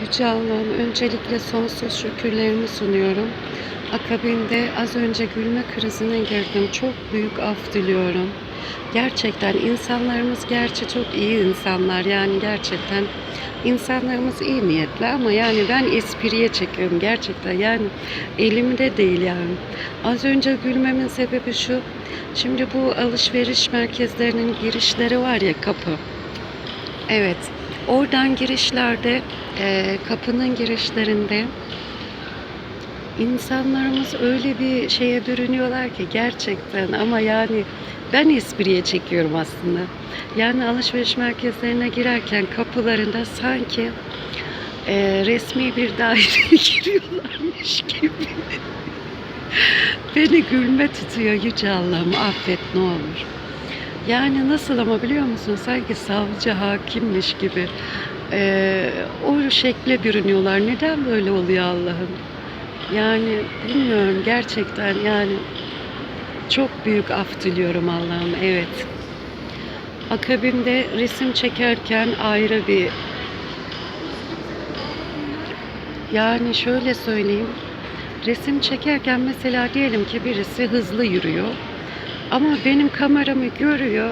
Yüce Allah'ım öncelikle sonsuz şükürlerimi sunuyorum. Akabinde az önce gülme krizine girdim. Çok büyük af diliyorum. Gerçekten insanlarımız gerçi çok iyi insanlar. Yani gerçekten insanlarımız iyi niyetli ama yani ben espriye çekiyorum gerçekten. Yani elimde değil yani. Az önce gülmemin sebebi şu. Şimdi bu alışveriş merkezlerinin girişleri var ya kapı. Evet. Oradan girişlerde, e, kapının girişlerinde insanlarımız öyle bir şeye bürünüyorlar ki gerçekten ama yani ben espriye çekiyorum aslında. Yani alışveriş merkezlerine girerken kapılarında sanki e, resmi bir daireye giriyorlarmış gibi. Beni gülme tutuyor Yüce Allah'ım affet ne olur. Yani nasıl ama biliyor musun? Sanki savcı hakimmiş gibi. Ee, o şekle bürünüyorlar. Neden böyle oluyor Allah'ım? Yani bilmiyorum gerçekten yani çok büyük af diliyorum Allah'ım evet. Akabinde resim çekerken ayrı bir yani şöyle söyleyeyim. Resim çekerken mesela diyelim ki birisi hızlı yürüyor. Ama benim kameramı görüyor.